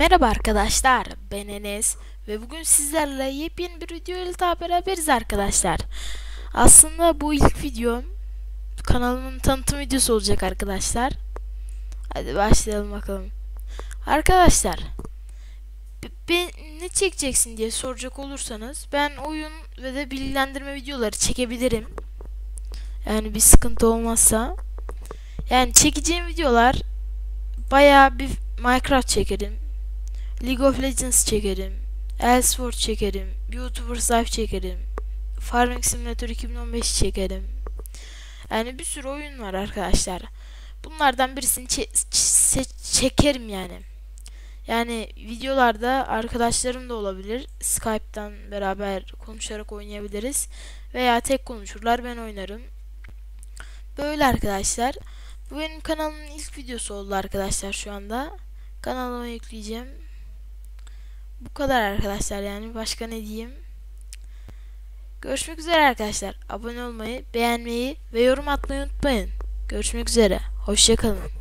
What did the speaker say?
Merhaba arkadaşlar, ben Enes ve bugün sizlerle yepyeni bir video ile daha beraberiz arkadaşlar. Aslında bu ilk videom kanalımın tanıtım videosu olacak arkadaşlar. Hadi başlayalım bakalım. Arkadaşlar, ben ne çekeceksin diye soracak olursanız ben oyun ve de bilgilendirme videoları çekebilirim. Yani bir sıkıntı olmazsa. Yani çekeceğim videolar bayağı bir Minecraft çekerim. League of Legends çekerim. Elsword çekerim. YouTubers Life çekerim. Farming Simulator 2015 çekerim. Yani bir sürü oyun var arkadaşlar. Bunlardan birisini çe çe çekerim yani. Yani videolarda arkadaşlarım da olabilir. Skype'tan beraber konuşarak oynayabiliriz. Veya tek konuşurlar ben oynarım. Böyle arkadaşlar. Bu benim kanalımın ilk videosu oldu arkadaşlar şu anda. Kanalıma yükleyeceğim. Bu kadar arkadaşlar yani başka ne diyeyim. Görüşmek üzere arkadaşlar. Abone olmayı, beğenmeyi ve yorum atmayı unutmayın. Görüşmek üzere. Hoşçakalın.